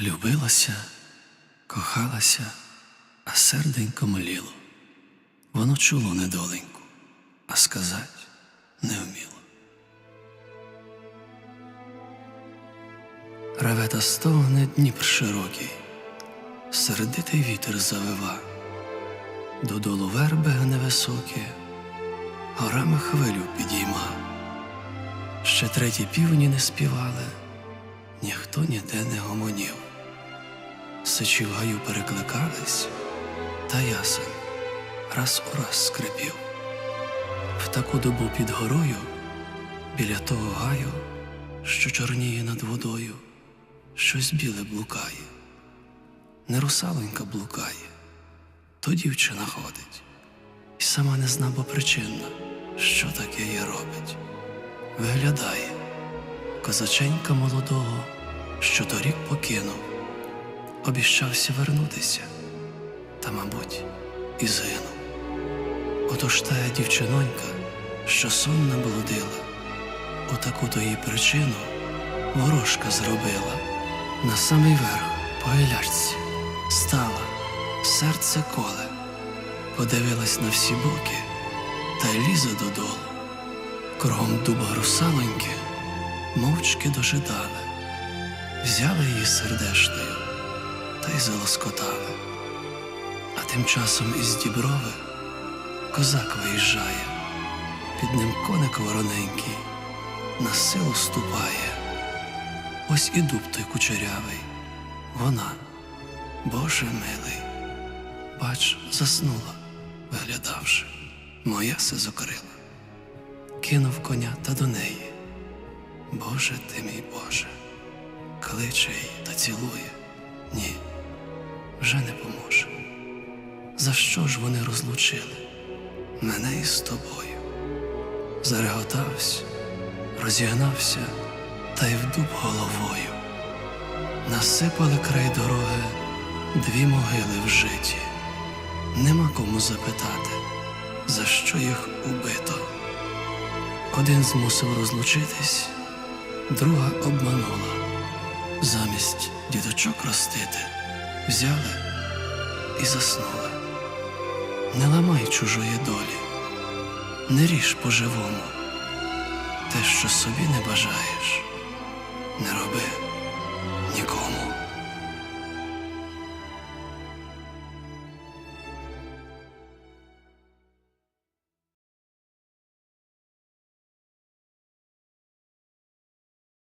Любилася, кохалася, а серденько моліло. Воно чуло недоленьку, а сказать не вміло. Реве та стогне Дніпр широкий, сердитий вітер завива, додолу верби гне високі, горами хвилю підійма. Ще треті півні не співали, ніхто ніде не гомонів. Сичі в гаю перекликались, та ясен раз у раз скрипів. В таку добу під горою, біля того гаю, що чорніє над водою, щось біле блукає. Не русалонька блукає, то дівчина ходить, і сама не зна, бо причинна, що таке їй робить. Виглядає козаченька молодого, що торік покинув, обіщався вернутися, та, мабуть, і згинув. Отож тая дівчинонька, що сонна блудила, отаку то їй причину ворожка зробила. На самий верх по гілячці стала, серце коле, подивилась на всі боки та лізе додолу. Кругом дуба русалоньки мовчки дожидали, взяли її сердешною та й залоскотали. А тим часом із діброви козак виїжджає, під ним коник вороненький, на силу ступає. Ось і дуб той кучерявий, вона, Боже милий, бач, заснула, виглядавши, моя се закрила кинув коня та до неї. Боже ти мій Боже, кличе її та цілує. Ні, вже не поможе. За що ж вони розлучили мене із тобою? Зареготався, розігнався та й в дуб головою. Насипали край дороги дві могили в житті. Нема кому запитати, за що їх убито. Один змусив розлучитись, друга обманула. Замість діточок ростити, взяли і заснули. Не ламай чужої долі, не ріж по-живому. Те, що собі не бажаєш, не роби нікому.